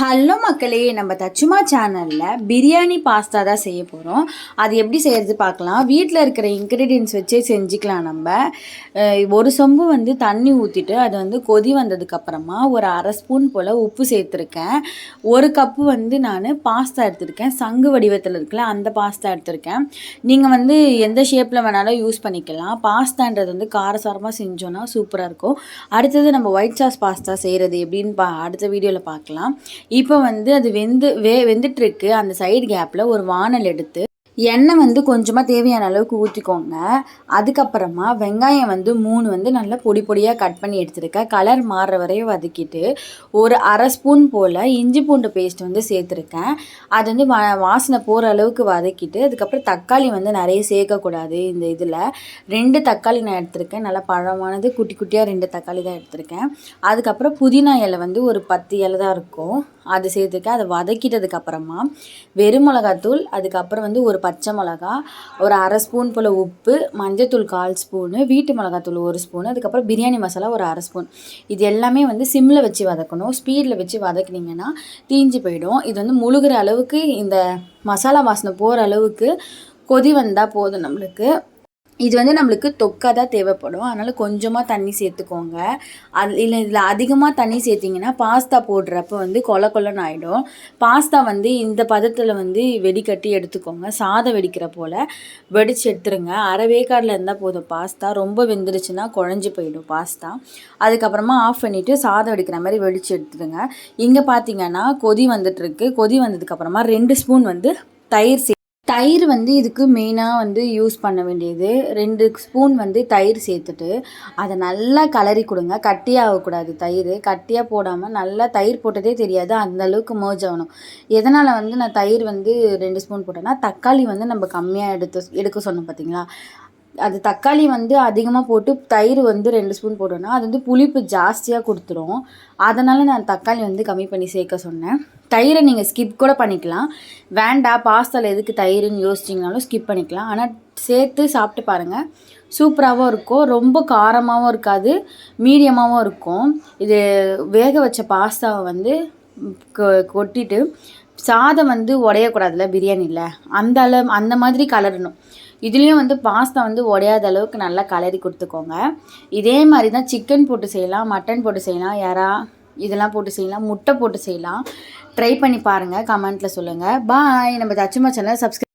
Hello மக்களே நம்ம தச்சுமா சேனலில் பிரியாணி பாஸ்தா தான் செய்ய போகிறோம் அது எப்படி செய்கிறது பார்க்கலாம். வீட்டில் இருக்கிற இன்க்ரீடியன்ஸ் வச்சே செஞ்சுக்கலாம் நம்ம. ஒரு சொம்பு வந்து தண்ணி ஊற்றிட்டு அது வந்து கொதி வந்ததுக்கப்புறமா ஒரு அரை ஸ்பூன் போல் உப்பு சேர்த்துருக்கேன். ஒரு கப்பு வந்து நான் பாஸ்தா எடுத்திருக்கேன். சங்கு வடிவத்தில் இருக்கல அந்த பாஸ்தா எடுத்திருக்கேன். நீங்கள் வந்து எந்த ஷேப்பில் வேணாலும் யூஸ் பண்ணிக்கலாம். பாஸ்தான்றது வந்து காரசாரமாக செஞ்சோன்னா சூப்பராக இருக்கும். அடுத்தது நம்ம ஒயிட் சாஸ் பாஸ்தா செய்கிறது எப்படின்னு பா அடுத்த வீடியோவில் பார்க்கலாம். இப்போ வந்து அது வெந்து வே வெந்துட்டுருக்கு. அந்த சைடு கேப்பில் ஒரு வானல் எடுத்து எண்ணெய் வந்து கொஞ்சமாக தேவையான அளவுக்கு ஊற்றிக்கோங்க அதுக்கப்புறமா வெங்காயம் வந்து மூணு வந்து நல்லா பொடி பொடியாக கட் பண்ணி எடுத்துருக்கேன் கலர் மாறுற வரையும் வதக்கிட்டு ஒரு அரை ஸ்பூன் போல் இஞ்சி பூண்டு பேஸ்ட் வந்து சேர்த்துருக்கேன். அது வந்து வா வாசனை போகிற அளவுக்கு வதக்கிட்டு அதுக்கப்புறம் தக்காளி வந்து நிறைய சேர்க்கக்கூடாது இந்த இதில். ரெண்டு தக்காளி நான் எடுத்திருக்கேன். நல்லா பழமானது குட்டி குட்டியாக ரெண்டு தக்காளி தான் எடுத்திருக்கேன். அதுக்கப்புறம் புதினா இலை வந்து ஒரு பத்து இலை தான் இருக்கும். அது சேர்த்துருக்கேன். அதை வதக்கிட்டதுக்கு அப்புறமா வெறும் மிளகாத்தூள் அதுக்கப்புறம் வந்து ஒரு பச்சை மிளகா ஒரு அரை ஸ்பூன் போல் உப்பு மஞ்சத்தூள் கால் ஸ்பூனு வீட்டு மிளகாத்தூள் ஒரு ஸ்பூன் அதுக்கப்புறம் பிரியாணி மசாலா ஒரு அரை ஸ்பூன். இது எல்லாமே வந்து சிம்மில் வச்சு வதக்கணும். ஸ்பீடில் வச்சு வதக்குனீங்கன்னா தீஞ்சு போயிடும். இது வந்து முழுகிற அளவுக்கு இந்த மசாலா வாசனை போகிற அளவுக்கு கொதி வந்தால் போதும் நம்மளுக்கு. இது வந்து நம்மளுக்கு தொக்கா தான் தேவைப்படும். அதனால் கொஞ்சமாக தண்ணி சேர்த்துக்கோங்க. அது இல்லை இதில் அதிகமாக தண்ணி சேர்த்திங்கன்னா பாஸ்தா போடுறப்ப வந்து கொல கொலன்னு ஆகிடும் பாஸ்தா வந்து இந்த பதத்தில் வந்து வெடிக்கட்டி எடுத்துக்கோங்க. சாதம் வெடிக்கிற போல் வெடிச்சு எடுத்துருங்க. அரை வேக்காடில் இருந்தால் போதும் பாஸ்தா. ரொம்ப வெந்துருச்சுன்னா குழஞ்சி போயிடும் பாஸ்தா. அதுக்கப்புறமா ஆஃப் பண்ணிவிட்டு சாதம் வெடிக்கிற மாதிரி வெடிச்சு எடுத்துருங்க இங்கே பார்த்தீங்கன்னா கொதி வந்துட்டுருக்கு. கொதி வந்ததுக்கப்புறமா ரெண்டு ஸ்பூன் வந்து தயிர் சே தயிர் வந்து இதுக்கு மெயினாக வந்து யூஸ் பண்ண வேண்டியது. ரெண்டு ஸ்பூன் வந்து தயிர் சேர்த்துட்டு அதை நல்லா கலரி கொடுங்க. கட்டியாகக்கூடாது தயிர். கட்டியாக போடாமல் நல்லா தயிர் போட்டதே தெரியாது. அந்த அளவுக்கு ஆகணும். எதனால் வந்து நான் தயிர் வந்து ரெண்டு ஸ்பூன் போட்டேன்னா தக்காளி வந்து நம்ம கம்மியாக எடுத்து எடுக்க சொன்னோம் பார்த்தீங்களா அது தக்காளி வந்து அதிகமாக போட்டு தயிர் வந்து ரெண்டு ஸ்பூன் போட்டோன்னா அது வந்து புளிப்பு ஜாஸ்தியாக கொடுத்துரும். அதனால் நான் தக்காளி வந்து கம்மி பண்ணி சேர்க்க சொன்னேன். தயிரை நீங்கள் ஸ்கிப் கூட பண்ணிக்கலாம். வேண்டாம் பாஸ்தாவில் எதுக்கு தயிர்னு யோசிச்சிங்கனாலும் ஸ்கிப் பண்ணிக்கலாம். ஆனால் சேர்த்து சாப்பிட்டு பாருங்கள் சூப்பராகவும் இருக்கும். ரொம்ப காரமாகவும் இருக்காது. மீடியமாகவும் இருக்கும். இது வேக வச்ச பாஸ்தாவை வந்து கொ- கொட்டிட்டு சாதம் வந்து உடையக்கூடாதுல்ல பிரியாணியில். அந்த அளவு அந்த மாதிரி கலரணும். இதுலேயும் வந்து பாஸ்தா வந்து உடையாத அளவுக்கு நல்லா கலரி கொடுத்துக்கோங்க. இதே மாதிரி தான் சிக்கன் போட்டு செய்யலாம் மட்டன் போட்டு செய்யலாம் யாரா இதெல்லாம் போட்டு செய்யலாம் முட்டை போட்டு செய்யலாம். ட்ரை பண்ணி பாருங்கள் கமெண்ட்டில் சொல்லுங்கள் பாய் நம்ம தச்சுமா சேனல் சப்ஸ்கிரைப்